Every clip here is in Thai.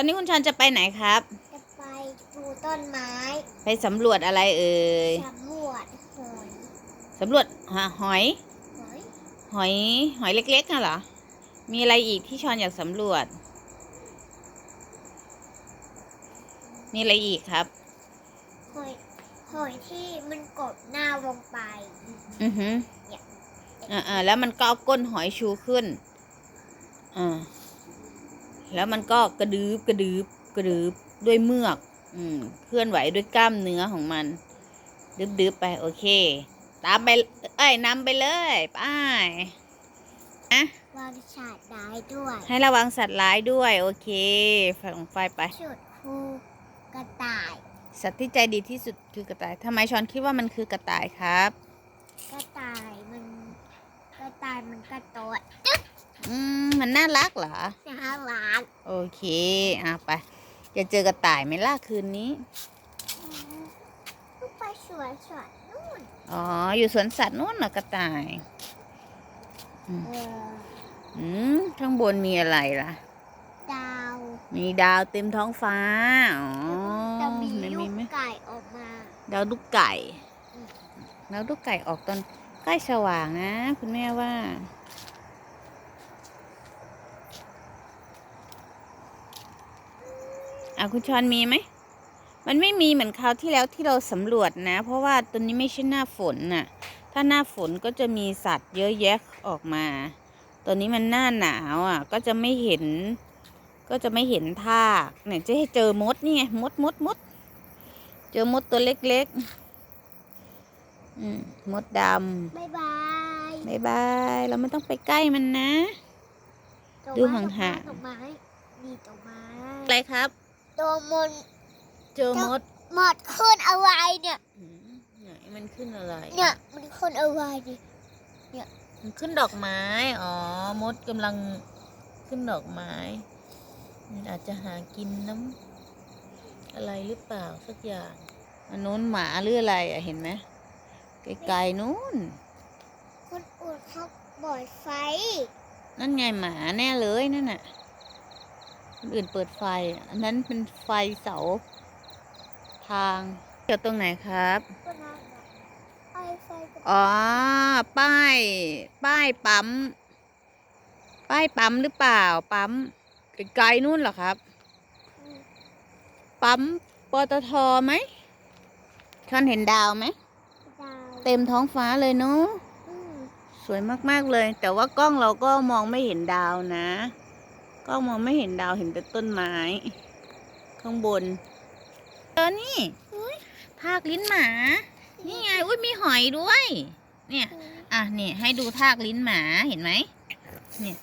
อนนี้คุณชอนจะไปไหนครับ จะไปดูต้นไม้ ไปสำรวจอะไรเอ่ยสำรวจหอยสำรวจหาหอย หอย หอยหอยเล็กๆน่ะเหรอ มีอะไรอีกที่ชอนอยากสำรวจ มีอะไรอีกครับ หอย หอยที่มันกดหน้าลงไป อือหือเนี่ยอ่าๆแล้วมันก็เอาก้นหอยชูขึ้นอ่า แล้วมันก็กระดืบกระดืบกระดืบด้วยเมือก อืม เคลื่อนไหวด้วยกล้ามเนื้อของมันดึบดึบๆไป โอเค ตามไปเอ้ยนำไปเลยไปอะวางฉาดได้ด้วย ให้ระวังสัตว์ร้ายด้วย โอเคฝังไฟไปชุดครูกระต่าย สัตว์ที่ใจดีที่สุดคือกระต่ายทำไมชอนคิดว่ามันคือกระต่ายครับ กระต่ายมัน กระต่ายมันกระโดด อืมมันน่ารักเหรอ น่ารักโอเคอะไป จะเจอกระต่ายไหมล่ะคืนนี้ ลูกไปสวนสวนนู่นอ๋อ อยู่สวนสัตว์นู่นเหรอกระต่าย เอออืมข้างบนมีอะไรล่ะ ดาวมีดาวเต็มท้องฟ้า อ๋อจะมีไหนลูกไหมไก่ออกมา ดาวลูกไก่ อืม ดาวลูกไก่ออกตอนใกล้สว่างนะ คุณแม่ว่า อะคุณชอนมีไหม มันไม่มีเหมือนคราวที่แล้วที่เราสำรวจนะ เพราะว่าตอนนี้ไม่ใช่หน้าฝนน่ะ ถ้าหน้าฝนก็จะมีสัตว์เยอะแยะออกมาตอนนี้มันหน้าหนาวอะ ก็จะไม่เห็น ก็จะไม่เห็นทากเนี่ยจะให้เจอมดนี่ไงมดมดมด เจอมดตัวเล็กๆอืมมดดบ๊ายบายำบายบาย เราไม่ต้องไปใกล้มันนะดอกดูไม้ห่างๆดอกไม้มีดอกไม้ อะไรครับ ตัวมนเจอมดหมดขึ้นอะไรเนี่ยอืมไหนมันขึ้นอะไร เนี่ยมันขึ้นอะไรดิมันขึ้นดอกไม้ อ๋อ มดกำลังขึ้นดอกไม้ มันอาจจะหากินน้ำอะไรหรือเปล่าสักอย่างอันนู้นหมาหรืออะไรอะเห็นไหมไกลๆนู้น คนอื่นเขาบ่อยไฟ นั่นไงหมาแน่เลยนั่นน่ะคน อื่นเปิดไฟ อันนั้นเป็นไฟเสา ทางเกี่ยวตรงไหนครับก็น่ารักไฟไฟกับ อ๋อ ป้าย ป้ายปั๊ม ป้ายปั๊มหรือเปล่า ปั๊มไกลๆนู่นเหรอครับ ปั๊มปตทไหมท่านเห็นดาวไหมดาวเต็มท้องฟ้าเลยเนาะอืมสวยมาก ๆ เลย แต่ว่ากล้องเราก็มองไม่เห็นดาวนะ กล้องมองไม่เห็นดาวเห็นแต่ต้นไม้ ข้างบนเจอนี่ทากลิ้นหมา นี่ไง อุ้ยมีหอยด้วย เนี่ย อะ เนี่ย ให้ดูทากลิ้นหมา เห็นไหม เนี่ย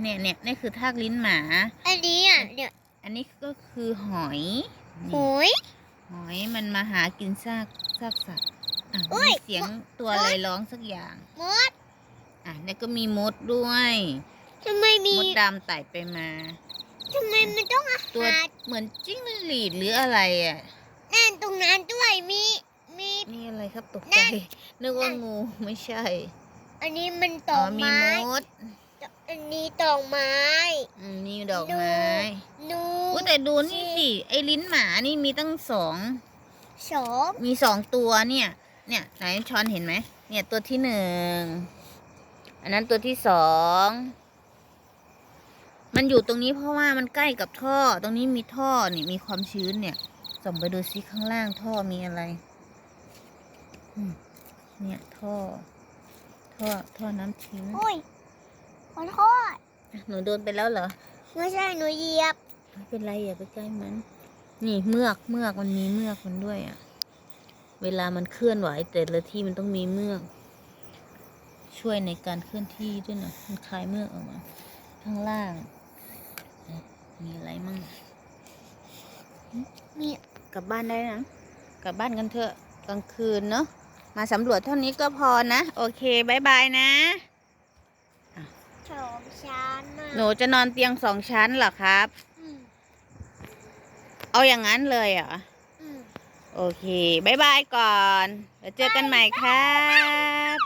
เนี่ยเนี่ยนี่คือทากลิ้นหมา อันนี้อะเนี่ยอันนี้ก็คือหอยหนี่อยหอยมันมาหากินซากซากสัตว์ อะอุ๊มียเสียงตัวอะไรร้องสักอย่าง มด อะ แล้วก็มีมดด้วย ทำไมมีมดดำไต่ไปมา ทำไมมันต้องอาตัวหารเหมือนจิ้งหรีดหรืออะไรอะ นั่นตรงนั้นด้วยมีมี นี่อะไรครับตกนั่ใจนนึกว่างูไม่ใช่ อันนี้มันตอ๋ออกมีไม้ มดอันนี้ตอกไม้ อืมนี่ดอกไม้นูอุ้ยแต่ดูนี่สิไอ้ลิ้นหมานี่มีตั้งสองสองมีสองตัวเนี่ย เนี่ยไหนช้อนเห็นไหม เนี่ยตัวที่หนึ่ง อันนั้นตัวที่สอง มันอยู่ตรงนี้เพราะว่ามันใกล้กับท่อ ตรงนี้มีท่อนี่มีความชื้นเนี่ยส่องไปดูซิข้างล่างท่อมีอะไรอืมเนี่ยท่อ ท่อท่อน้ำทิ้งอุ้ยขอโทษอะหนูโดนไปแล้วเหรอไม่ใช่หนูเหยียบไม่เป็นไรอย่าไปใกล้มัน นี่เมือกเมือกมันมีเมือกมันด้วยอะ่ะ เวลามันเคลื่อนไหวแต่ละที่มันต้องมีเมือก ช่วยในการเคลื่อนที่ด้วยนะมันคลายเมือกออกมา ข้างล่างอะ มีอะไรมั่งมีกลับบ้านได้นะ กลับบ้านกันเถอะกลางคืนเนาะ มาสำรวจเท่านี้ก็พอนะ โอเคบายบายนะสองชั้นน่ะหนูจะนอนเตียงสองชั้นเหรอครับอืมเอาอย่างนั้นเลยเหรออืมโอเคบายบายก่อนแล้วเจอกันใหม่ครับ